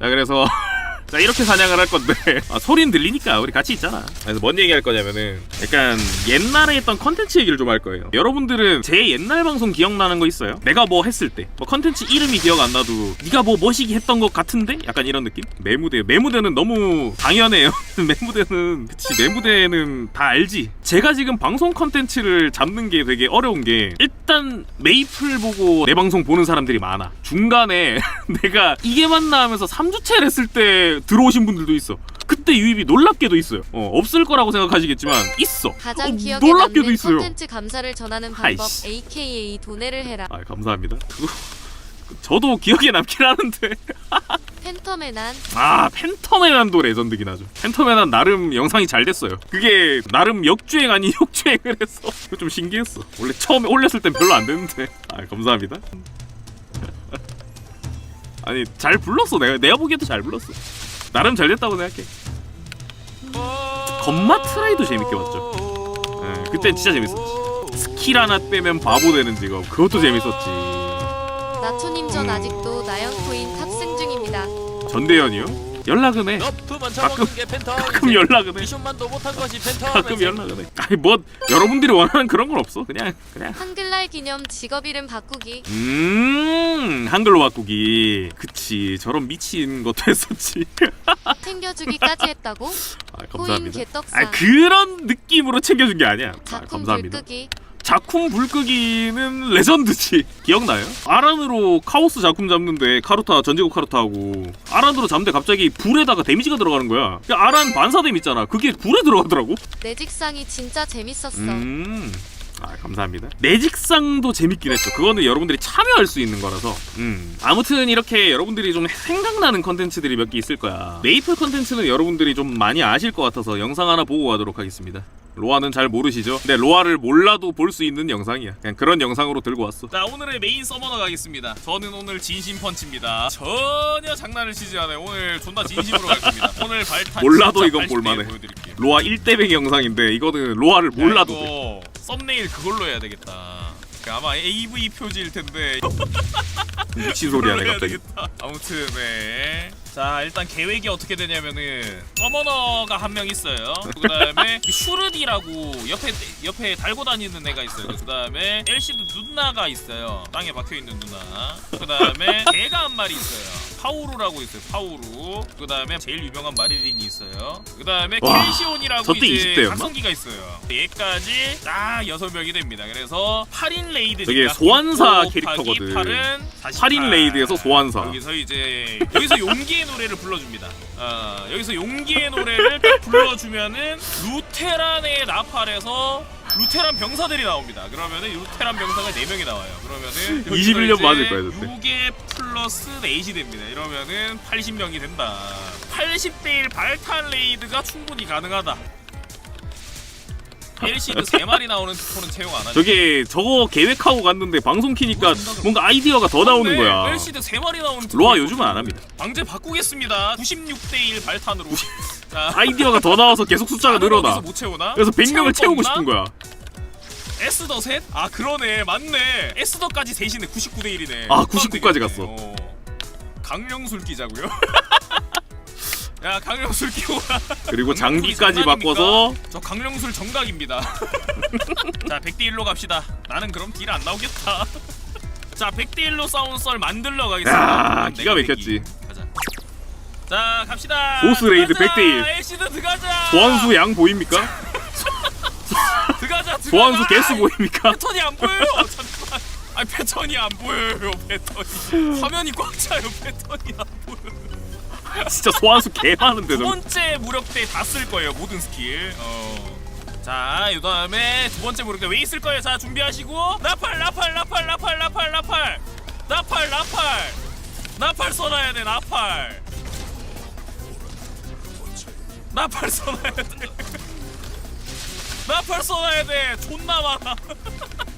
자 그래서 자 이렇게 사냥을 할 건데. 아, 소리는 들리니까 우리 같이 있잖아. 그래서 뭔 얘기 할 거냐면은 약간 옛날에 했던 컨텐츠 얘기를 좀 할 거예요. 여러분들은 제 옛날 방송 기억나는 거 있어요? 내가 뭐 했을 때뭐 컨텐츠 이름이 기억 안 나도 네가 뭐 뭐시기 했던 것 같은데? 약간 이런 느낌? 매무대. 매무대는 너무 당연해요. 매무대는 그치 매무대는 다 알지. 제가 지금 방송 컨텐츠를 잡는 게 되게 어려운 게 일단 메이플 보고 내 방송 보는 사람들이 많아. 중간에 내가 이게 맞나 하면서 3주차를 했을 때 들어오신 분들도 있어. 그때 유입이 놀랍게도 있어요. 어, 없을 거라고 생각하시겠지만 있어. 가장 어, 기억에 놀랍게도 남는 있어요. 콘텐츠 감사를 전하는 방법 아이씨. AKA 도내를 해라. 아 감사합니다. 저도 기억에 남긴 하는데. 팬텀의 난. 아 팬텀의 난도 레전드긴 하죠. 팬텀의 난 나름 영상이 잘 됐어요. 그게 나름 역주행 아닌 역주행을 했어 그거 좀 신기했어. 원래 처음에 올렸을 땐 별로 안 됐는데. 아 감사합니다. 아니 잘 불렀어. 내가 내가 보기에도 잘 불렀어 나름 잘 됐다고 생각해. 건마 트라이도 재밌게 봤죠. 예, 그땐 진짜 재밌었지. 스킬 하나 빼면 바보 되는 직업. 그것도 재밌었지. 나초님 전 음. 아직도 나영코인 탑승 중입니다. 전대현이요? 연락은 해 너프만 가끔- 쳐먹는 게 팬텀 가끔 연락은 해 미션만도 못한 것이 팬텀 가끔 연락은 해. 아니 뭐 여러분들이 원하는 그런 건 없어. 그냥 그냥 한글날 기념 직업 이름 바꾸기 음 한글로 바꾸기. 그치 저런 미친 것도 했었지. 챙겨주기까지 했다고? 아 감사합니다. 개떡상 아 그런 느낌으로 챙겨준 게 아니야. 아, 작품 감사합니다. 불끄기 작품 불끄기는 레전드지. 기억나요? 아란으로 카오스 작품 잡는데 카루타 전제국 카루타하고 아란으로 잡는데 갑자기 불에다가 데미지가 들어가는 거야. 야, 아란 반사댐 있잖아. 그게 불에 들어가더라고. 내 직상이 진짜 재밌었어 음. 아 감사합니다. 내직상도 재밌긴 했죠. 그거는 여러분들이 참여할 수 있는 거라서. 음. 아무튼 이렇게 여러분들이 좀 생각나는 컨텐츠들이 몇 개 있을 거야. 메이플 컨텐츠는 여러분들이 좀 많이 아실 것 같아서 영상 하나 보고 가도록 하겠습니다. 로아는 잘 모르시죠? 근데 로아를 몰라도 볼 수 있는 영상이야. 그냥 그런 영상으로 들고 왔어. 자 오늘의 메인 서머너 가겠습니다. 저는 오늘 진심 펀치입니다. 전혀 장난을 치지 않아요. 오늘 존나 진심으로 갈 겁니다. 오늘 발탄 몰라도 이건 80대 볼만해. 보여드릴게요. 로아 1대백의 영상인데 이거는 로아를 몰라도 돼. 이거 썸네일 그걸로 해야 되겠다. 그 아마 AV 표지일 텐데 미친 소리 하네 그걸로 해야 갑자기. 되겠다. 아무튼 네. 자 일단 계획이 어떻게 되냐면은 서머너가 한 명 있어요. 그 다음에 그 슈르디라고 옆에 옆에 달고 다니는 애가 있어요. 그 다음에 LCD 누나가 있어요. 땅에 박혀 있는 누나. 그 다음에 개가 한 마리 있어요. 파우루라고 있어요. 파우루. 그 다음에 제일 유명한 마리린이 있어요. 그 다음에 와, 켈시온이라고 저때 이제 20대 였나? 각성기가 있어요. 얘까지 딱 여섯 명이 됩니다. 그래서 8인 레이드. 저게 소환사 캐릭터거든. 8은 8인 레이드에서 소환사. 여기서 이제 여기서 용기의 노래를 불러줍니다. 어, 여기서 용기의 노래를 딱 불러주면은 루테란의 나팔에서 루테란 병사들이 나옵니다. 그러면은 루테란 병사가 4명이 나와요. 그러면은 21년 맞을 그때. 6개 플러스 4이 됩니다. 이러면은 80명이 된다. 80대 1 발탄 레이드가 충분히 가능하다. LC도 3마리 나오는 투포는 채용 안 하죠. 저게 저거 계획하고 갔는데 방송 키니까 뭔가 아이디어가 더 나오는 거야. LC도 3마리 나오는 로아 요즘은 안 합니다. 방제 바꾸겠습니다. 96대 1 발탄으로. 자, 아이디어가 더 나와서 계속 숫자가 늘어나. 못 채우나? 그래서 100명을 채울 채우고 거 싶은 없나? 거야. 에스더 셋? 아 그러네 맞네 에스더까지 셋이네 99대 1이네 아, 99 까지 갔어. 강령술 끼자고요? 야 강령술 끼고 그리고 장비까지? 바꿔서 저 강령술 정각입니다 자 100대 1로 갑시다 나는 그럼 딜 안 나오겠다 자 100대 1로 싸운 썰 만들러 가겠습니다 야, 내가 기가 막혔지. 백이. 가자 자 갑시다 보스 레이드 들어가자. 100대 1. 엘시드 들어가자 소환수 양 보입니까? 들어가자 소환수 개수 보입니까? 패턴이 안 보여요. 잠깐만. 아 패턴이 안 보여요. 패턴이 화면이 꽉 차요. 패턴이 안. 진짜 소환수 개 많은데 두 저. 번째 무력 때 다 쓸 거예요. 모든 스킬. 어. 자, 이 다음에 두 번째 무력 때왜 있을 거예요? 자, 준비하시고 나팔, 나팔, 나팔, 나팔, 나팔, 나팔, 나팔, 나팔, 나팔 써놔야 돼. 나팔. 나팔 써놔야 돼. 나팔 써놔야 돼. 존나 많아.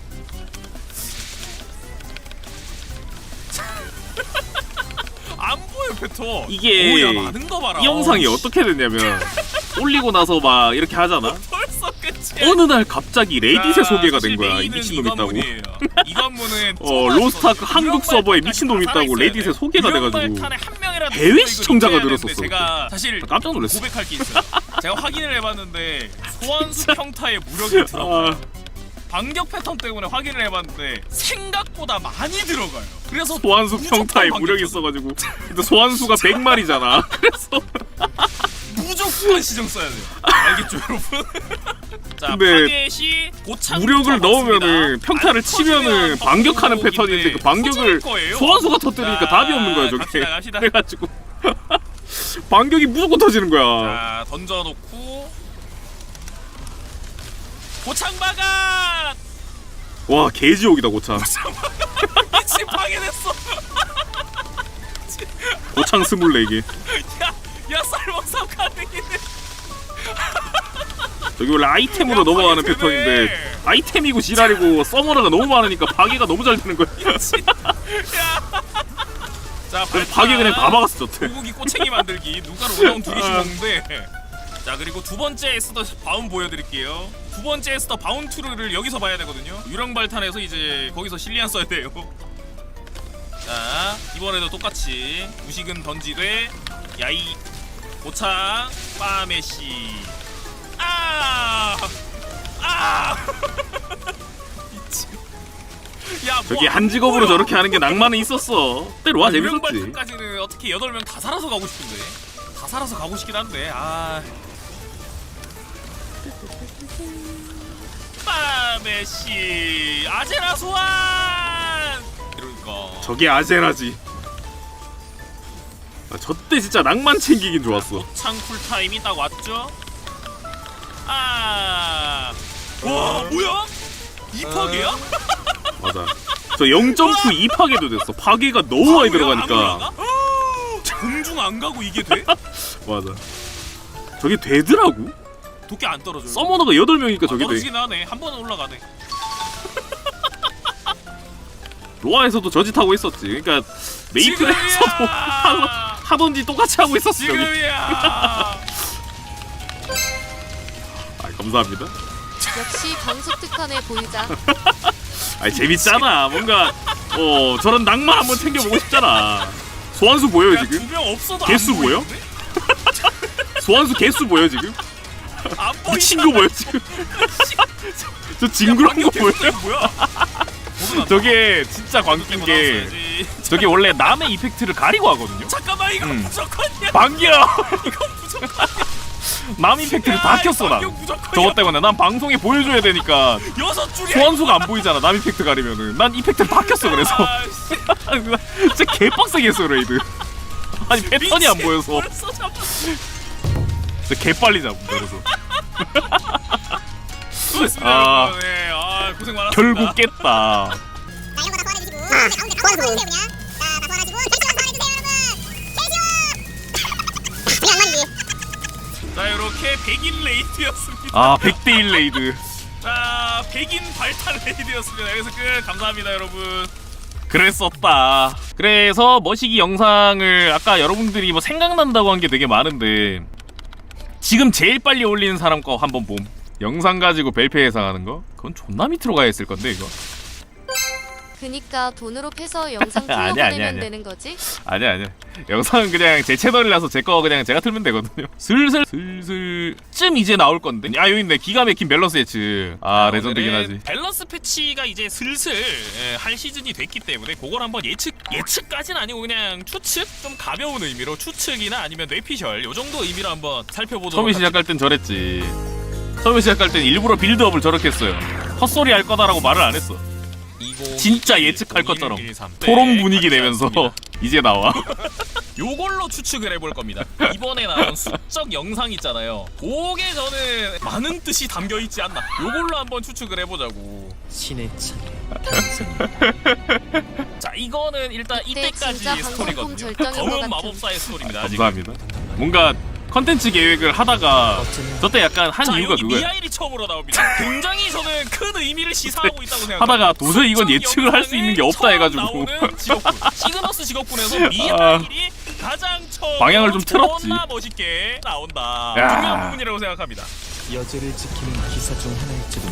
안 보여 패턴. 이게 오야 많은 거 봐라. 이 영상이 어떻게 됐냐면 올리고 나서 막 이렇게 하잖아. 벌써 끝이. 어느 날 갑자기 레딧에 자, 소개가 된 거야 이 미친놈 이 있다고. 이 관문은 어 로스타크 한국 서버에 미친놈 다 있다고 레딧에 돼. 소개가 돼가지고 해외 시청자가 늘었었어, 제가 사실 깜짝 놀랐어 고백할 게 있어요. 제가 확인을 해봤는데 소환수 평타에 무력이. 아, 반격 패턴 때문에 확인을 해봤는데 생각보다 많이 들어가요. 그래서 소환수 평타에 무력이 있어가지고 근데 소환수가 100마리잖아 그래서 무조건 시정 써야 돼요. 알겠죠, 여러분? 자, 근데 파겟이 고창 무력을 넣으면은 맞습니다. 평타를 안 치면은 반격하는 패턴인데 그 반격을. 소환수가 터뜨리니까 자, 답이 없는 거야 저게 갑시다, 갑시다. 그래가지고 반격이 무조건 터지는 거야 자, 던져놓고 고창 바gat 와 개지옥이다 고창. 미친 파괴됐어. 고창 24개. 야, 야 쌀먹삼 가능이네. 저기 원래 아이템으로 야, 넘어가는 파괴 되네. 패턴인데 아이템이고 지랄이고 서머너가 너무 많으니까 파괴가 너무 잘 되는 거야. 자, 그래서 파괴 그냥 다 박았어 저때. 고기 꼬챙이 만들기. 누가로 올라온 두 개씩 먹는데 자 그리고 두 번째 에스더 바운 보여드릴게요. 두 번째 에스더 바운투르를 여기서 봐야 되거든요. 유령 발탄에서 이제 거기서 실리안 써야 돼요. 자 이번에도 똑같이 무식은 던지되 야이 고창 빠메시. 아! 아! 야, 뭐 저기 안한 직업으로 보여. 저렇게 하는 게 낭만은 있었어. 때로 와 재밌었지. 유령발전까지는 어떻게 8명 다 살아서 가고 싶은데? 다 살아서 가고 싶긴 한데 아 빠메시 아제라 소환! 이러니까 저게 아제라지. 아, 저때 진짜 낭만 챙기긴 좋았어. 창 쿨타임이 딱 왔죠? 아와 뭐야? 이 파괴야? 맞아. 저 0점프 2파괴도 됐어. 파괴가 너무 많이 안 들어가니까? 공중 안 가고 이게 돼? 맞아. 저게 되더라고 도끼 안 떨어져 서머너가 8명이니까 아, 저게 돼 떨어지긴 하네 한 번은 올라가네 로아에서도 저짓 하고 있었지 그러니까 메이플에서도 하고- 하던지 똑같이 하고 있었어 여기 지금이야 아 감사합니다 역시 특허내 보유자. 아 재밌잖아 뭔가 어 저런 낭만 한번 챙겨보고 싶잖아 소환수 보여요 지금? 두명 없어도 개수 안 보여? 보이는데? 소환수 개수 보여 지금? 안 미친 거 보여 지금? 저 징그러운 거? 이거 뭐야? 저게 진짜 광기인 게 저게 원래 남의 이펙트를 가리고 하거든요. 잠깐만 이거 음. 무조건이야. 방기야. 이거 무조건 남 이펙트를 다 켰어 난. 저것 때문에 난 방송에 보여줘야 되니까 여섯 줄이야 소환수가 안 보이잖아 남 이펙트 가리면은. 난 이펙트를 다 켰어 그래서. 아, 씨. 진짜 개빡세게 했어 레이드. 아니 패턴이 안. 보여서 진짜 개빨리 잡은 그래서. 수고했습니다 아. 여러분. 네, 아 고생 많았습니다. 결국 깼다. 자 이런 거다 소환해주시고 네, 가운데 가운데 소환해주세요 그냥 자다 소환해주고 대시원 소환해주세요 여러분 대시원 이게 안 말이지 자 이렇게 100인 레이드였습니다. 아 100대1 레이드. 자 100인 발탄 레이드였습니다. 여기서 끝. 감사합니다 여러분. 그랬었다. 그래서 머시기 영상을 아까 여러분들이 뭐 생각난다고 한 게 되게 많은데 지금 제일 빨리 올리는 사람 거 한번 봄 영상 가지고 벨페 예상하는 거? 그건 존나 밑으로 가야 했을 건데 이거 그니까 돈으로 패서 영상 아니야, 아니야, 보내면 아니야. 되는 거지? 아니야 아니야 영상은 그냥 제 채널이라서 제 거 그냥 제가 틀면 되거든요. 슬슬 슬슬 쯤 이제 나올 건데. 아 여기 있네. 기가 막힌 밸런스 예측. 아 레전드긴 오늘은 하지. 밸런스 패치가 이제 슬슬 예, 할 시즌이 됐기 때문에 그걸 한번 예측 예측까지는 아니고 그냥 추측? 좀 가벼운 의미로 추측이나 아니면 뇌피셜 요 정도 의미로 한번 살펴보도록 처음에 시작할 땐 저랬지. 처음에 시작할 땐 일부러 빌드업을 저렇게 했어요. 헛소리 할 거다라고 말을 안 했어 진짜 예측할 것처럼 토론 분위기 내면서 이제 나와 요걸로 추측을 해볼 겁니다. 이번에 나온 수적 영상 있잖아요. 그게 저는 많은 뜻이 담겨 있지 않나. 요걸로 한번 추측을 해보자고. 신의 찬 자, 이거는 일단 이때 이때까지 진짜 스토리거든요. 절정인 것 검은 같은. 마법사의 스토리입니다. 아직. 감사합니다 뭔가 컨텐츠 계획을 하다가 저때 약간 한 자, 이유가 여기 그거야 미하일이 처음으로 나옵니다. 굉장히 저는 큰 의미를 시사하고 있다고 생각합니다. 하다가 도저히 이건 예측을 할 수 있는 게 없다 해가지고 나오는 직업군. 시그너스 직업군에서 미하일이 가장 처음 방향을 좀 틀었지. 존나 멋있게 나온다. 야. 중요한 부분이라고 생각합니다. 여제를 지키는 기사 중 하나일지도.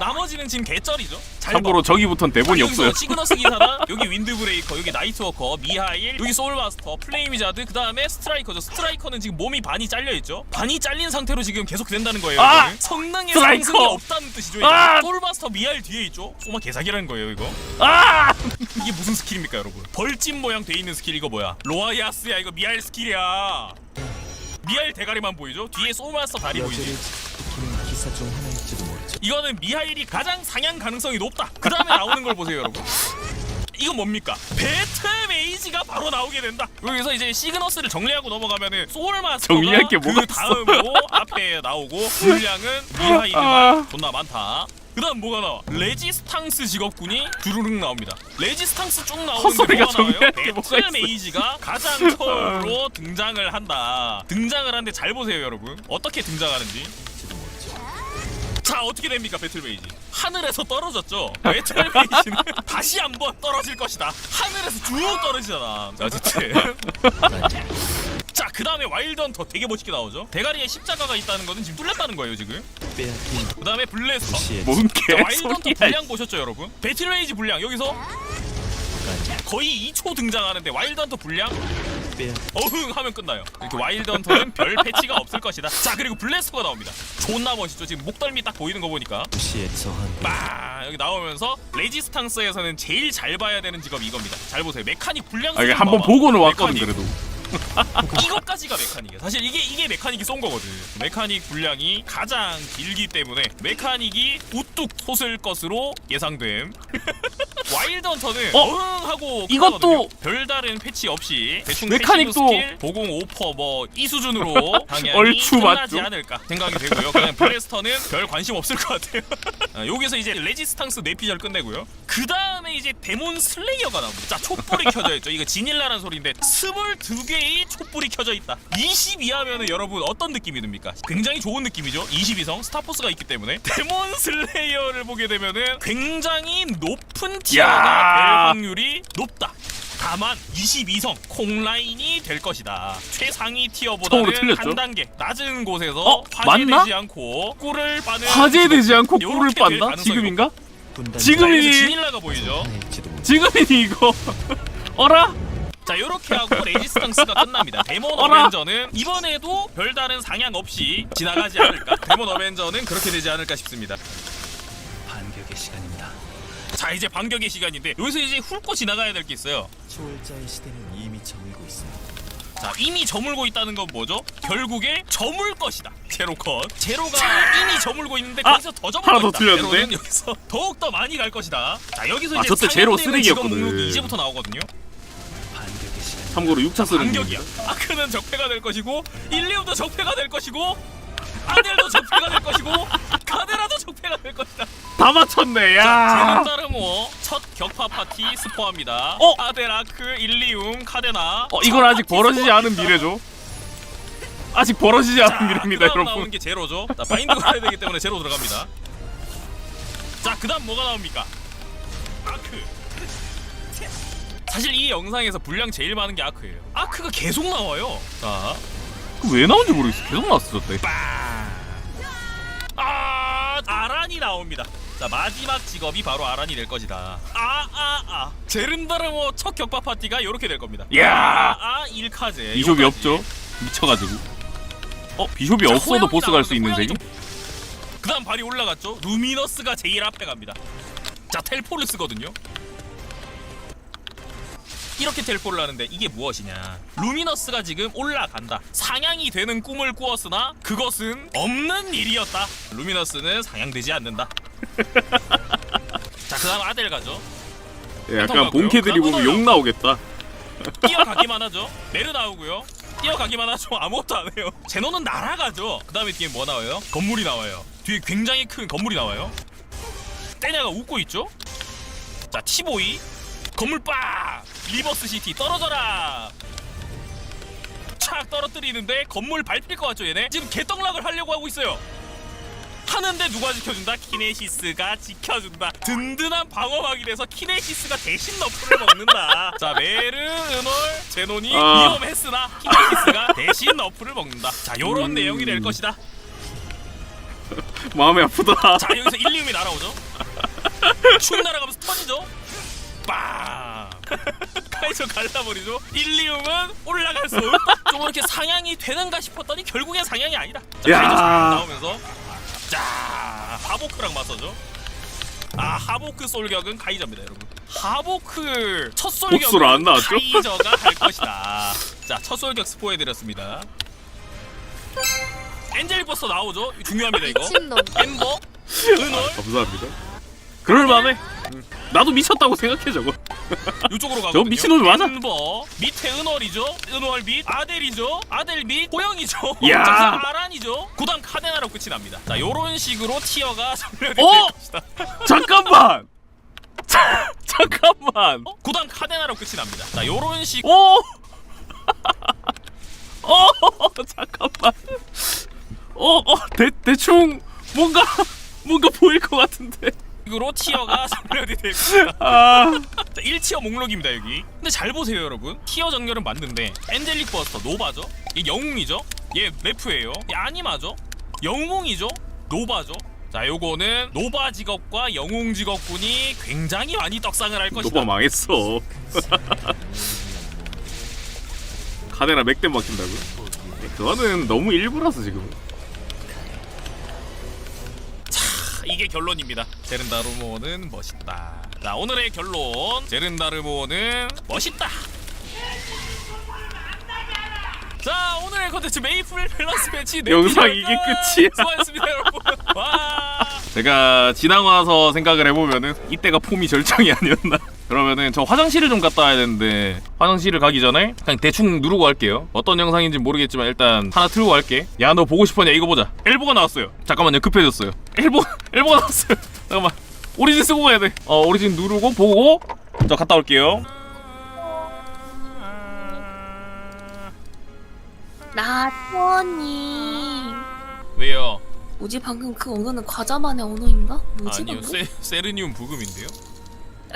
나머지는 지금 개쩔이죠. 잘 참고로 저기부턴 대본이 없어요. 시그너스 기사단 여기 윈드브레이커 여기 나이트워커 미하일 여기 소울마스터 플레이미자드 그 다음에 스트라이커죠 스트라이커는 지금 몸이 반이 잘려 있죠 반이 잘린 상태로 지금 계속 된다는 거예요 아! 성능의 스트라이커! 상승이 없다는 뜻이죠 이거. 아! 소울마스터 미하일 뒤에 있죠 소마 개사기라는 거예요 이거 아! 이게 무슨 스킬입니까 여러분 벌집 모양 돼 있는 스킬 이거 뭐야 로아야스야 이거 미하일 스킬이야 미하일 대가리만 보이죠 뒤에 소울마스터 다리 보이지 지키는 기사 중. 이거는 미하일이 가장 상향 가능성이 높다. 그 다음에 나오는 걸 보세요, 여러분. 이건 뭡니까? 배틀 메이지가 바로 나오게 된다. 여기서 이제 시그너스를 정리하고 넘어가면은 소울마스터가 정리할 게 뭐가 그 다음으로 앞에 나오고 분량은 미하일이가 아. 존나 많다. 그다음 뭐가 나와? 레지스탕스 직업군이 주르륵 나옵니다. 레지스탕스 쭉 나오는데 헛소리가 뭐가 나와요? 정리할 게 뭐가 배틀 있어. 메이지가 가장 처음으로 등장을 한다. 등장을 하는데 잘 보세요, 여러분. 어떻게 등장하는지. 자 어떻게 됩니까 배틀메이지? 하늘에서 떨어졌죠? 배틀메이지는 다시 한번 떨어질 것이다. 하늘에서 쭉 떨어지잖아. 자 어쨌든. 자 그 다음에 와일드 헌터 되게 멋있게 나오죠? 대가리에 십자가가 있다는 거는 지금 뚫렸다는 거예요 지금? 빼앗긴 그 다음에 블레스터. 뭔 자, 와일드 헌터 개소리야. 분량 보셨죠 여러분? 배틀메이지 분량. 여기서 거의 2초 등장하는데 와일드 헌터 분량 빼앗 어흥 하면 끝나요. 이렇게 와일드 헌터는 별 패치가 없을 것이다. 자 그리고 블레스코가 나옵니다. 존나 멋있죠. 지금 목덜미 딱 보이는 거 보니까. 저항. 빠 여기 나오면서 레지스탕스에서는 제일 잘 봐야 되는 직업이 이겁니다. 잘 보세요. 메카닉 불량. 아, 이게 수준 한번. 보고는 왔거든. 그래도. 이것까지가 메카닉이야. 사실 이게 이게 메카닉이 쏜 거거든. 메카닉 분량이 가장 길기 때문에 메카닉이 우뚝 솟을 것으로 예상됨. 와일드 헌터는 어? 어? 흥 하고 이것도- 끝나거든요. 별다른 패치 없이 대충 메카닉도- 패시브 스킬, 보공 오퍼 뭐 이 수준으로 당연히 얼추 끝나지 맞죠? 않을까 생각이 되고요. 그냥 블레스터는 별 관심 없을 것 같아요. 아, 여기서 이제 레지스탕스 네피절 끝내고요. 그 다음에 이제 데몬 슬레이어가 나옵니다. 자 촛불이 켜져 있죠. 이거 지닐라는 소리인데 22개 의 촛불이 켜져 있다. 22 하면은 여러분 어떤 느낌이 듭니까? 굉장히 좋은 느낌이죠. 22성 스타포스가 있기 때문에 데몬 슬레이어를 보게 되면은 굉장히 높은 티어가 야. 될 확률이 높다. 다만 22성 콩라인이 될 것이다. 최상위 티어보다는? 한 단계 낮은 곳에서 어? 화재되지 맞나? 않고 꿀을 빠는 화재되지 않고 꿀을 될 빤다? 지금인가? 지금이- 모르죠. 지금이니 이거. 어라? 자 이렇게 하고 레지스탕스가 끝납니다. 데몬 어라? 어벤저는 이번에도 별다른 상향 없이 지나가지 않을까. 데몬 어벤저는 그렇게 되지 않을까 싶습니다. 반격의 시간입니다. 자 이제 반격의 시간인데 여기서 이제 훑고 지나가야 될 게 있어요. 초월자의 시대는 이미 저물고 있습니다. 자 이미 저물고 있다는 건 뭐죠? 결국에 저물 것이다. 제로컷. 제로가 이미 저물고 있는데 아, 거기서 더 저물 하나 더 것이다. 틀렸는데? 제로는 여기서 더욱 더 많이 갈 것이다. 자 여기서 아, 이제 저때 제로 상향되는 쓰레기였거든. 목록이 이제부터 나오거든요. 참고로 6차 쓰는 반격이야. 아크는 적폐가 될 것이고 일리움도 적폐가 될 것이고 아델도 적폐가 될 것이고 카데라도 적폐가 될 것이다. 다 맞췄네. 자, 야. 제눈다르모 첫 격파 파티 스포합니다. 어? 아델 아크, 일리움, 카데나. 어 이건 아직 벌어지지 않은 미래죠. 아직 벌어지지 않은 미래입니다, 그다음 나오는 여러분. 게 제로죠. 자, 바인드 가야 되기 때문에 제로 들어갑니다. 자, 그다음 뭐가 나옵니까? 아크. 사실 이 영상에서 분량 제일 많은 게 아크예요. 아크가 계속 나와요. 자, 왜 나온지 모르겠어. 계속 나왔어, 저때. 아 아란이 나옵니다. 자 마지막 직업이 바로 아란이 될 것이다. 아 아 아. 제른다르모 첫 격파 파티가 이렇게 될 겁니다. 야. 아아 일카제. 비숍이. 없죠. 미쳐가지고. 어 비숍이 자, 없어도 호영이 보스 갈 수 있는 나오는데? 호영이 그다음 발이 올라갔죠. 루미너스가 제일 앞에 갑니다. 자 텔포를 쓰거든요. 이렇게 텔포를 하는데 이게 무엇이냐? 루미너스가 지금 올라간다. 상향이 되는 꿈을 꾸었으나 그것은 없는 일이었다. 루미너스는 상향되지 않는다. 자 그다음 아델 가죠. 예, 약간. 본캐들이 보면 욕 나오겠다. 뛰어가기만 하죠. 메르 나오고요. 뛰어가기만 하죠. 아무것도 안 해요. 제노는 날아가죠. 그 다음에 뒤에 뭐 나와요? 건물이 나와요. 뒤에 굉장히 큰 건물이 나와요. 떼냐가 웃고 있죠? 자 티보이. 건물 빡 리버스 시티 떨어져라 착 떨어뜨리는데 건물 밟힐 것 같죠 얘네 지금 개떡락을 하려고 하고 있어요 하는데 누가 지켜준다? 키네시스가 지켜준다. 든든한 방어막이 돼서 키네시스가 대신 너프를 먹는다. 자, 메르, 은월, 제논이 아. 위험했으나 키네시스가 대신 너프를 먹는다. 자, 요런 음. 내용이 될 것이다. 마음이 아프다. 자 여기서 일리움이 날아오죠. 축 날아가면서 터지죠. 빵. 카이저 갈라버리죠. 일리움은 올라갈 수. 좀 이렇게 상향이 되는가 싶었더니 결국엔 상향이 아니다. 자, 야. 카이저 상 나오면서 자 하보크랑 맞서죠. 아 하보크 솔격은 카이저입니다, 여러분. 하보크 첫 솔격은 안 나왔죠? 카이저가 할 것이다. 자첫 솔격 스포해드렸습니다. 엔젤 버스터 나오죠? 중요합니다 이거. 미친놈. 엠버, 은월 감사합니다. 그럴 만해. 음. 나도 미쳤다고 생각해 저거. 이쪽으로 가거든요. 미친놈이 맞아. 엠버 밑에 은월이죠. 은월 밑 아델이죠. 아델 밑 고영이죠. 야. 자, 아란이죠. 구단 카데나로 끝이 납니다. 자 요런 식으로 티어가 정렬될 어? 것이다. 잠깐만. 자, 잠깐만. 어? 구단 카데나로 끝이 납니다. 자 요런 식 오. 어 잠깐만. 어어 대 대충 뭔가 뭔가 보일 것 같은데. 으로 티어가 정렬이 될 것이다. 아. 자, 1티어 목록입니다 여기 근데 잘 보세요 여러분 티어 정렬은 맞는데 엔젤릭 버스터 노바죠 얘 영웅이죠 얘 레프예요 얘 아니마죠 영웅이죠 노바죠 자 요거는 노바 직업과 영웅 직업군이 굉장히 많이 떡상을 할 것이다 노바 망했어. 카데나 맥댐 막힌다고? 그거는 너무 일부라서 지금. 이게 결론입니다 제른다르모는 멋있다 자 오늘의 결론 제른다르모는 멋있다 자 오늘의 컨텐츠 메이플 밸런스 매치 네 영상 이게 끝! 끝이야. 수고하셨습니다 여러분 와 제가 지나고 나서 생각을 해보면은 이때가 폼이 절정이 아니었나. 그러면은 저 화장실을 좀 갔다 와야 되는데 화장실을 가기 전에 그냥 대충 누르고 갈게요. 어떤 영상인지 모르겠지만 일단 하나 틀고 갈게. 야 너 보고 싶었냐 이거 보자. 엘보가 나왔어요. 잠깐만요 급해졌어요. 엘보 엘보가 나왔어요. 잠깐만 오리진 쓰고 가야 돼. 어 오리진 누르고 보고 저 갔다 올게요. 나토니 왜요? 뭐지 방금 그 언어는 과자만의 언어인가? 뭐지 아니요 방금? 세, 세르니움 부금인데요?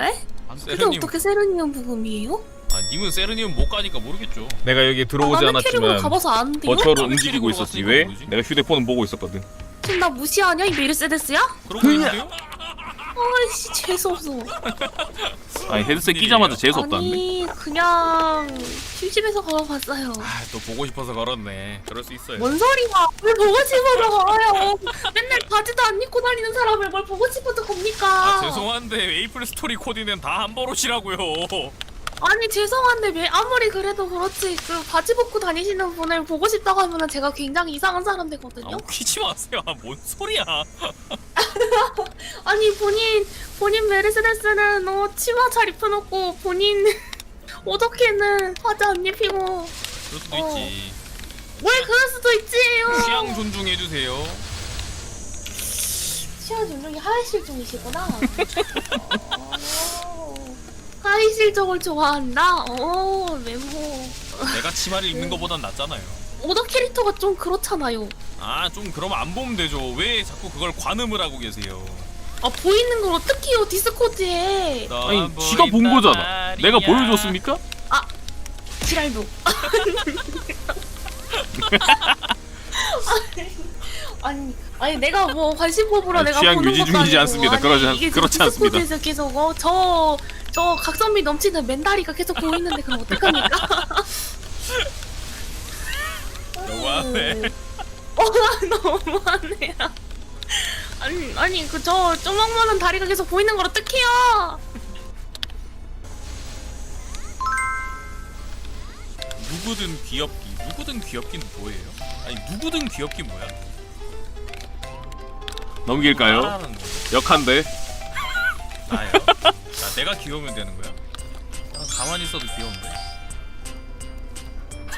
에? 그게 세르니움 어떻게 세르니움 부금이에요? 아 님은 세르니움 못 가니까 모르겠죠 내가 여기 들어오지 나는 캐릭을 않았지만 가봐서 아는데요? 버처를 나는 움직이고 캐릭으로 있었지 갔으니까 왜? 모르지. 내가 휴대폰은 보고 있었거든. 지금 나 무시하냐 이 메르세데스야? 그러고 있는데요? 아이씨 재수없어. 아니 헤드셋 끼자마자? 재수 없다는데. 아니 그냥 심심해서 걸어봤어요. 아 또 보고 싶어서 걸었네. 그럴 수 있어요. 뭔 소리야? 뭘 보고 싶어서 걸어요? 맨날 바지도 안 입고 다니는 사람을 뭘 보고 싶어서 겁니까? 아 죄송한데 메이플 스토리 코디는 다한 버릇이라고요 아니 죄송한데 왜 아무리 그래도 그렇지 그 바지 벗고 다니시는 분을 보고 싶다고 하면은 제가 굉장히 이상한 사람 되거든요? 아 웃기지 마세요. 아, 뭔 소리야. 아니 본인 본인 메르세데스는 어 치마 잘 입혀놓고 본인 어떻게는 화자 안 입히고. 그럴 수도 어. 있지. 뭘 그럴 수도 있지요 취향 존중해 주세요. 취향 존중이 하이 실종이시구나. 어, 하이 실종을 좋아한다 어 메모 내가 치마를 입는 것보단 낫잖아요 오더 캐릭터가 좀 그렇잖아요 아 좀 그러면 안 보면 되죠 왜 자꾸 그걸 관음을 하고 계세요 아 보이는 걸 어떻게요 디스코드에 아니 넌 지가 본 거잖아. 말이야. 내가 보여줬습니까? 지랄도 아니 아니 내가 뭐 관심 아니, 내가 취향 보는 유지 것도 중이지 아니고. 않습니다. 아니, 그러지 않- 이게 그렇지 않습니다. 디스코드에서 계속 어, 저, 저 각선미 넘치는 맨다리가 계속 보이는데 그럼 어떡합니까? 너무하네 어, 너무하네요. 아니, 아니 그 저 쪼먹만한 다리가 계속 보이는 걸 어떡해요? 누구든 귀엽기 누구든 귀엽기는 뭐예요? 아니 누구든 귀엽기 뭐야? 넘길까요? 거 역한데. 나요? 나 내가 귀여우면 되는 거야? 난 가만히 있어도 귀여운데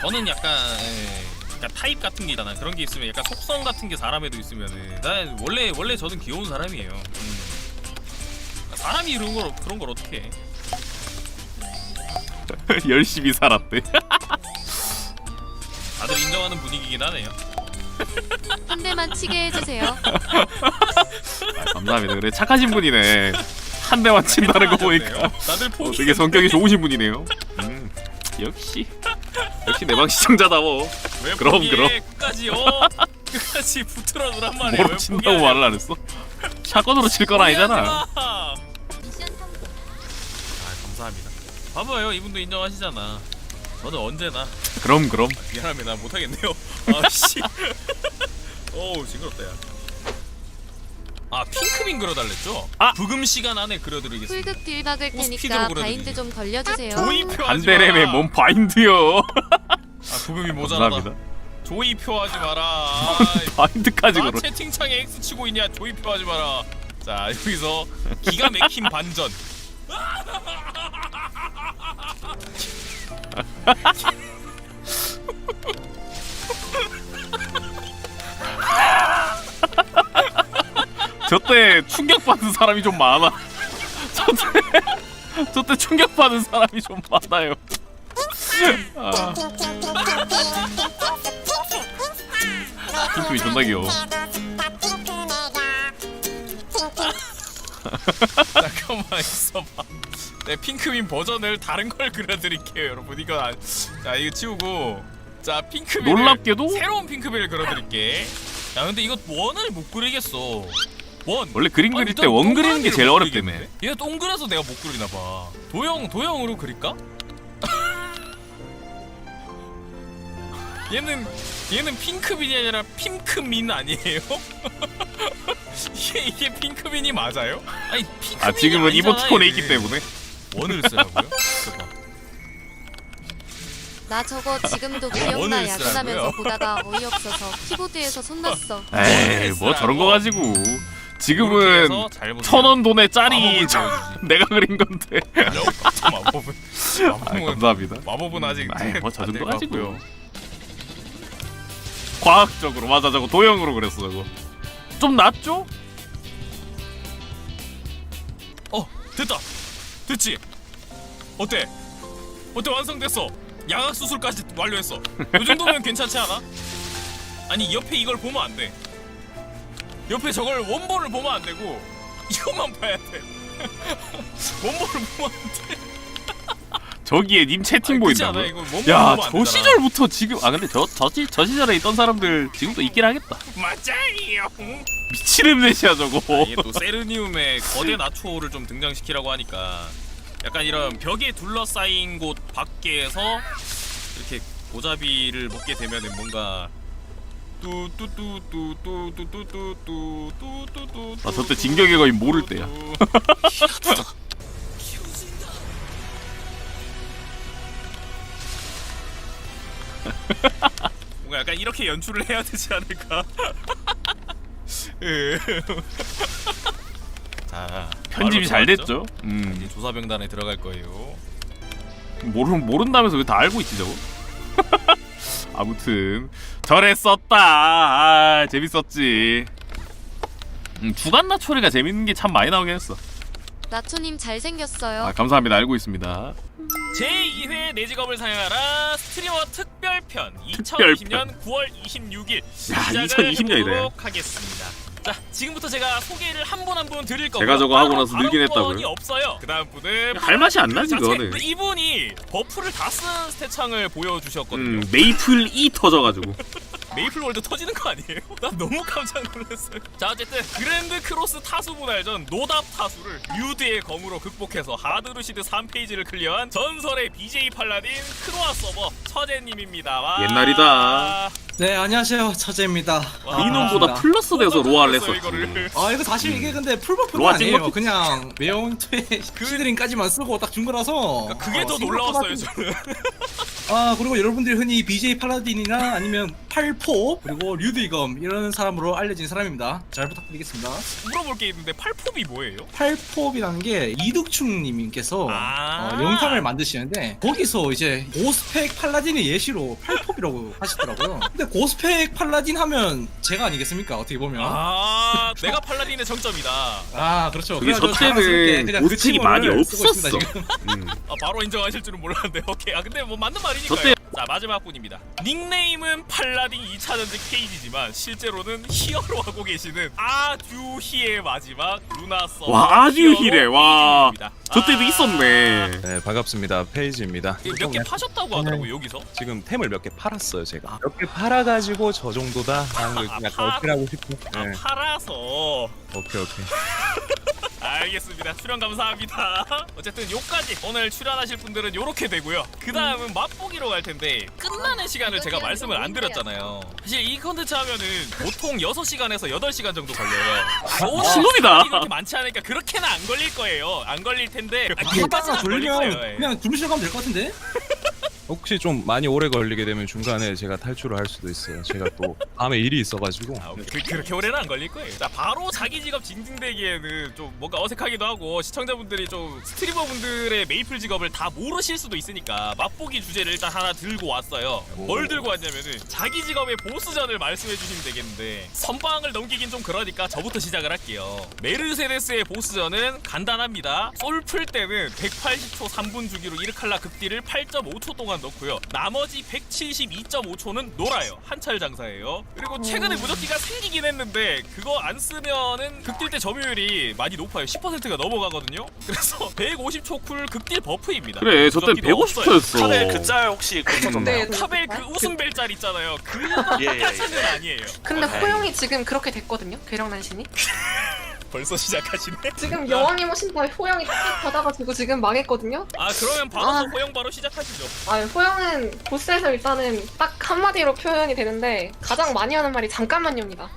저는 약간 예, 약간 타입 같은 게 있잖아 그런 게 있으면 약간 속성 같은 게 사람에도 있으면은 난 원래 원래 저는 귀여운 사람이에요 음. 사람이 이런 걸 그런 걸 어떻게 해 열심히 살았대. 다들 인정하는 분위기긴 하네요 한 대만 치게 해주세요. 감사합니다. 그래 착하신 분이네. 한 대만 친다는 거 보니까 다들 어, 되게 성격이 좋으신 분이네요. 음, 역시 역시 내 방 시청자다워. 왜 그럼, 포기해? 그럼. 끝까지 어 끝까지 붙들어 두란 말이에요. 뭐로 왜 친다고? 말을 안 했어? 샷건으로 칠 건 아니잖아. 미션 성공. 아 감사합니다. 봐봐요 이분도 인정하시잖아. 저는 언제나 그럼 그럼. 미안합니다 못하겠네요. 아씨. 어우 징그럽다 야. 아 핑크빈 그려달랬죠? 아! 부금 시간 안에 그려드리겠습니다. 풀극 딜 박을 테니까. 바인드 좀 걸려주세요. 조이표 반대램에 마라. 뭔 바인드요. 아 부금이 모자라다. 감사합니다. 조이표 하지 마라. 바인드까지 나 걸어. 채팅창에 X 치고 있냐? 조이표 하지 마라. 자 여기서 기가 막힌 반전. 저때 충격받은 사람이 좀 많아. 저때 저때 충격받은 사람이 좀 많아요. 아, 핑크이 존나 귀여워. 잠깐만 있어봐. 네 핑크빈 버전을 다른 걸 그려드릴게요 여러분. 이거 안... 자 이거 치우고 자 핑크빈 놀랍게도 새로운 핑크빈을 그려드릴게. 야 근데 이거 원을 못 그리겠어. 원. 원래 그림 아니, 그릴 일단 때원 그리는 게 동그라미를 제일 못 어렵다며. 그리겠는데? 얘가 동그라서 내가 못 그리나 봐. 도형 도형으로 그릴까? 얘는 얘는 핑크빈이 아니라 핑크민 아니에요? 이게 이게 핑크빈이 맞아요? 아니 핑크민이 아 지금은 아니잖아, 이모티콘에 얘는. 있기 때문에. 원을 쓰라고요? 잠깐. 나 저거 지금도 원을 기억나 쓰라고요? 야근하면서 보다가 어이없어서 키보드에서 손 났어. 에이 뭐 저런 거 가지고 지금은. 천 원 돈에 짜리. 내가 그린 건데. 마법은 아, 마법은 감사합니다. 마법은 아직 아이 뭐저 안될 정도 것 가지고. 같고요. 과학적으로 맞아 저거 도형으로 그렸어 저거. 좀 낫죠? 어 됐다 됐지 어때 어때 완성됐어 양악 수술까지 완료했어 이 정도면 괜찮지 않아 아니 옆에 이걸 보면 안돼 옆에 저걸 원본을 보면 안 되고 이것만 봐야 돼 원본을 보면 안 돼 저기에 님 채팅 보인다고. 않아 이거 원본 야, 보면 안저 되잖아. 시절부터 지금 아 근데 저저 저 시절에 있던 사람들 지금도 있긴 하겠다. 맞아요 미친 엠넷이야 저거. 이게 또 세르니움의 거대 나초를 좀 등장시키라고 하니까 약간 이런 벽에 둘러싸인 곳 밖에서 이렇게 고자비를 먹게 되면은 뭔가 아, 저때 진격의 거인 모를 때야. 뭔가 약간 이렇게 연출을 해야 되지 않을까? 예. 자 편집이 잘 말로 좋았죠? 됐죠. 음. 이제 조사병단에 들어갈 거예요. 모르 모른다면서 왜 다 알고 있지 저거? 아무튼 저랬었다. 아, 재밌었지. 음, 주간 나 초리가 재밌는 게 참 많이 나오긴 했어. 나초님 잘생겼어요. 아, 감사합니다. 알고 있습니다. 제2회 내 직업을 사용하라 스트리머 특별편 특별편. 2020년 9월 26일 야, 시작을 2020 년이네. 해보도록 하겠습니다. 자, 지금부터 제가 소개를 한 분 한 분 드릴 거고요. 제가 저거 하고 나서 늘긴 했다고요? 없어요. 그 다음 분은 할 맛이 안 나지 자체- 그거는. 이분이 버프를 다 쓴 스탯창을 보여주셨거든요. 음, 메이플 E 터져가지고. 메이플 월드 터지는 거 아니에요? 나 너무 깜짝 놀랐어요. 자 어쨌든 그랜드 크로스 타수 분할전 노답 타수를 뮤드의 검으로 극복해서 하드루시드 3페이지를 클리어한 전설의 BJ 팔라딘 크로아 서버 처제님입니다. 와. 옛날이다. 네 안녕하세요 처제입니다. 와. 이놈보다 아, 플러스 돼서 로아를 했었지. 이거를. 아 이거 사실 이게 근데 풀버프도 로아 아니에요. 그냥 메온트의 시드링까지만 쓰고 딱 준 거라서. 그러니까 그게 어, 더 싱글 놀라웠어요 저는. 아 그리고 여러분들이 흔히 BJ 팔라딘이나 아니면 팔포 그리고 류드이검 이런 사람으로 알려진 사람입니다. 잘 부탁드리겠습니다. 물어볼 게 있는데 팔폼이 뭐예요? 팔포이라는 게 이득충님께서 아. 어, 영상을 만드시는데 거기서 이제 고스펙 팔라딘의 예시로 팔포이라고 하시더라고요. 근데 고스펙 팔라딘 하면 제가 아니겠습니까? 어떻게 보면. 아 내가 팔라딘의 정점이다. 아 그렇죠. 그게 그래가지고 자랑스럽게 저때는 그냥 그 고스펙이 많이 칭호를 쓰고 없었어. 있습니다, 지금. 음. 아 바로 인정하실 줄은 몰랐는데 오케이. 아 근데 뭐 맞는 말이니까요. 저 때 자 마지막 분입니다. 닉네임은 팔라딘 2차전지 케이지지만 실제로는 히어로 하고 계시는 아듀히의 마지막 루나 서. 와 아듀히래 와. 저 때도 있었네. 네 반갑습니다 페이지입니다 몇 개 파셨다고 하더라고요 여기서. 지금 템을 몇 개 팔았어요 제가 몇 개 팔아가지고 저 정도다 하는 걸 아, 약간 팔- 어필하고 싶고 아 네. 팔아서. 오케이 오케이 알겠습니다. 출연 감사합니다. 어쨌든 요까지 오늘 출연하실 분들은 요렇게 되고요. 그 다음은 맛보기로 갈 텐데 끝나는 시간을 제가 말씀을 안 드렸잖아요. 사실 이 컨텐츠 하면은 보통 6시간에서 8시간 정도 걸려요. 신놈이다. 그렇게 많지 않으니까 그렇게는 안 걸릴 거예요. 안 걸릴 텐데 아, 그것까지는 안 걸릴 졸리면 거예요. 예. 그냥 주무시러 가면 될 것 같은데? 혹시 좀 많이 오래 걸리게 되면 중간에 제가 탈출을 할 수도 있어요 제가 또 다음에 일이 있어가지고 아. 그, 그렇게 오래는 안 걸릴 거예요. 자, 바로 자기 직업 징징대기에는 좀 뭔가 어색하기도 하고 시청자분들이 좀 스트리머분들의 메이플 직업을 다 모르실 수도 있으니까 맛보기 주제를 일단 하나 들고 왔어요. 뭘 들고 왔냐면은 자기 직업의 보스전을 말씀해 주시면 되겠는데 선방을 넘기긴 좀 그러니까 저부터 시작을 할게요. 메르세데스의 보스전은 간단합니다. 솔풀 때는 180초 3분 주기로 이르칼라 극딜을 8.5초 동안 넣고요. 나머지 172.5초는 놀아요. 한철 장사예요. 그리고 최근에 무적기가 생기긴 했는데 그거 안 쓰면은 극딜 때 점유율이 많이 높아요. 10%가 넘어가거든요. 그래서 150초 쿨 극딜 버프입니다. 그래 저땐 무적기도 없어요. 150초였어. 카벨 그짤 혹시 고쳐졌나요? 카벨 그 웃음벨 짤 있잖아요. 예, 예, 예. 그까지는 아니에요. 근데 어, 호영이 지금 그렇게 됐거든요. 괴력난신이. 벌써 시작하시네. 지금 여왕님 오신 다음에 호영이 딱 받아가지고 지금 망했거든요. 아 그러면 바로 아. 호영 바로 시작하시죠. 아 호영은 보스에서 일단은 딱 한마디로 표현이 되는데 가장 많이 하는 말이 잠깐만요입니다.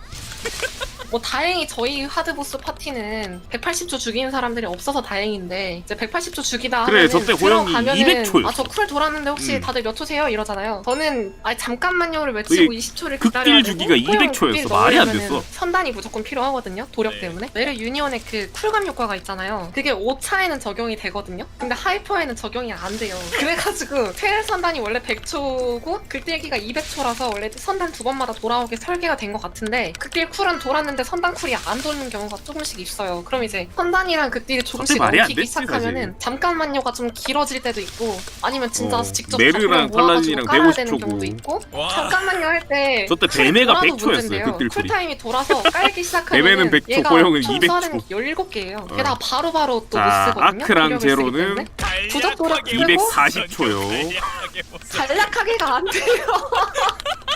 뭐 다행히 저희 하드보스 파티는 180초 죽이는 사람들이 없어서 다행인데 이제 180초 죽이다 그래, 하면은 저때 호영이 들어가면은 200초 였어. 아 저 쿨 돌았는데 혹시 음. 다들 몇 초세요 이러잖아요. 저는 아 잠깐만요를 외치고 그게 20초를 극딜 기다려야 되고 주기가 호영 200 초 였어. 극딜 말이 안 넣으려면은 됐어. 선단이 무조건 필요하거든요. 도력 네. 때문에. 메르 유니온의 그 쿨감 효과가 있잖아요. 그게 5차에는 적용이 되거든요. 근데 하이퍼에는 적용이 안 돼요. 그래가지고 테일 선단이 원래 100초고 극딜기가 200초라서 원래 선단 두 번마다 돌아오게 설계가 된 것 같은데 극딜 쿨은 돌았는데 선단 쿨이 안 도는 경우가 조금씩 있어요. 그럼 이제 선단이랑 극딜이 조금씩 말이 안 엉키기 됐지, 시작하면은 잠깐만요가 좀 길어질 때도 있고 아니면 진짜 어, 직접 메르랑 모아가지고 팔라딘이랑 깔아야 되는 150초 고. 경우도 있고 와. 잠깐만요 할 때 저 때 뱀에가 100초였어요 극딜 쿨이. 쿨타임이 돌아서 깔기 시작하면 뱀에는 100초, 호영은 200초. 17개예요. 어. 게다가 바로바로 또 못 자, 쓰거든요. 아크랑 쓰기 제로는 때문에. 부적 간략하게 도력 240 초 요. 간략하게 보세요. 간략하게가 안 돼요.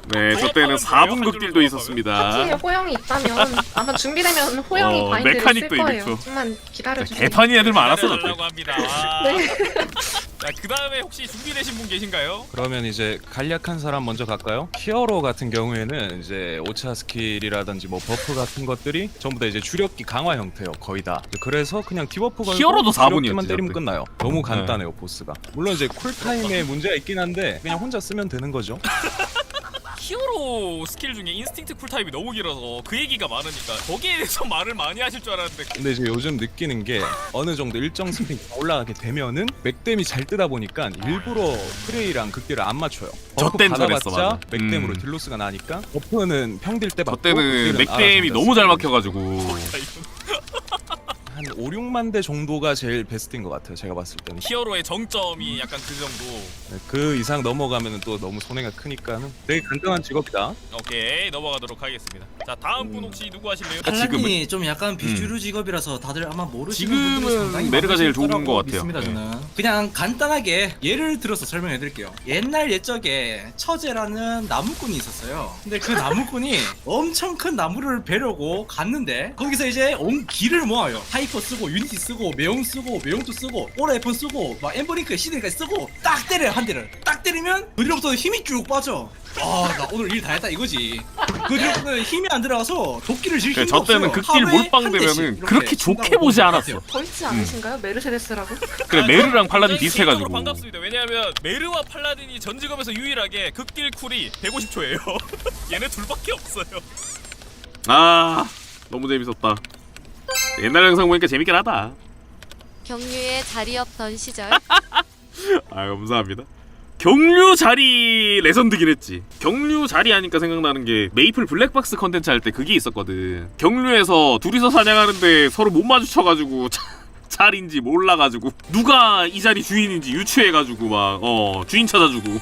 네, 저 때는 4분 극딜도 있었습니다. 호영이 있다면 아마 준비되면 호영이 어, 바인드를 쓸 메카닉도 거예요. 200초. 좀만 기다려주세요. 개판이 애들 많았어, 저 때. 달라고 합니다. 와. 네. 자, 그 다음에 혹시 준비되신 분 계신가요? 그러면 이제 간략한 사람 먼저 갈까요? 히어로 같은 경우에는 이제 오차 스킬이라든지 뭐 버프 같은 것들이 전부 다 이제 주력기 강화 형태예요 거의 다 그래서 그냥 디버프 걸고 히어로도 4분이었지, 주력기만 때리면 저때. 끝나요 너무 간단해요 보스가 물론 이제 쿨타임에 문제가 있긴 한데 그냥 혼자 쓰면 되는 거죠 히어로 스킬 중에 인스팅트 쿨타임이 너무 길어서 그 얘기가 많으니까 거기에 대해서 말을 많이 하실 줄 알았는데 근데 이제 요즘 느끼는 게 어느 정도 일정 스펙 올라가게 되면은 맥댐이 잘 뜨다 보니까 일부러 프레이랑 극딜을 안 맞춰요. 저 버프 땐 받아봤자 저랬어, 맞아. 맥댐으로 음. 딜로스가 나니까 버프는 평딜 때저 받고 때는 극딜은 맥댐이 알아서 너무 잘 쓰고. 막혀가지고 한 5, 6만 대 정도가 제일 베스트인 것 같아요. 제가 봤을 때는 히어로의 정점이 약간 그 정도 네, 그 이상 넘어가면은 또 너무 손해가 크니까는 되게 간단한 직업이다. 오케이 넘어가도록 하겠습니다 자 다음 분 혹시 누구 하실래요? 아, 지금은? 팔라딘이 좀 약간 비주류 직업이라서 다들 아마 모르시는 지금은 분들이 상당히 메르가 제일 많으실 좋은 거라고 것 같아요. 믿습니다, 네. 저는. 그냥 간단하게 예를 들어서 설명해 드릴게요. 옛날 옛적에 처제라는 나무꾼이 있었어요. 근데 그 나무꾼이 엄청 큰 나무를 베려고 갔는데 거기서 이제 온 길을 모아요. 하이 퍼 쓰고 유니티 쓰고 매용 쓰고 매용도 쓰고 오라 에폰 쓰고 막 엠버링크 시드까지 쓰고 딱 때려요 한 대를. 딱 때리면 그 뒤로부터 힘이 쭉 빠져. 아나 오늘 일 다 했다 이거지. 그 뒤로부터는 힘이 안 들어가서 도끼를 질 그래, 힘이 저 때는 없어요. 극딜 하루에 몰빵 한 대씩 되면은 이렇게 그렇게 좋게 보지 보면 않았어. 있지 않으신가요? 메르세데스라고? 그래 메르랑 팔라딘 굉장히 비슷해가지고 반갑습니다 왜냐하면 메르와 팔라딘이 전 직업에서 유일하게 극딜 쿨이 150초예요 얘네 둘밖에 없어요 아 너무 재밌었다. 옛날 영상 보니까 재밌긴 하다. 경류에 자리 없던 시절 아 감사합니다. 경류 자리 레전드긴 했지. 경류 자리 하니까 생각나는 게 메이플 블랙박스 컨텐츠 할 때 그게 있었거든. 경류에서 둘이서 사냥하는데 서로 못 마주쳐가지고 자- 자리인지 몰라가지고 누가 이 자리 주인인지 유추해가지고 막 어 주인 찾아주고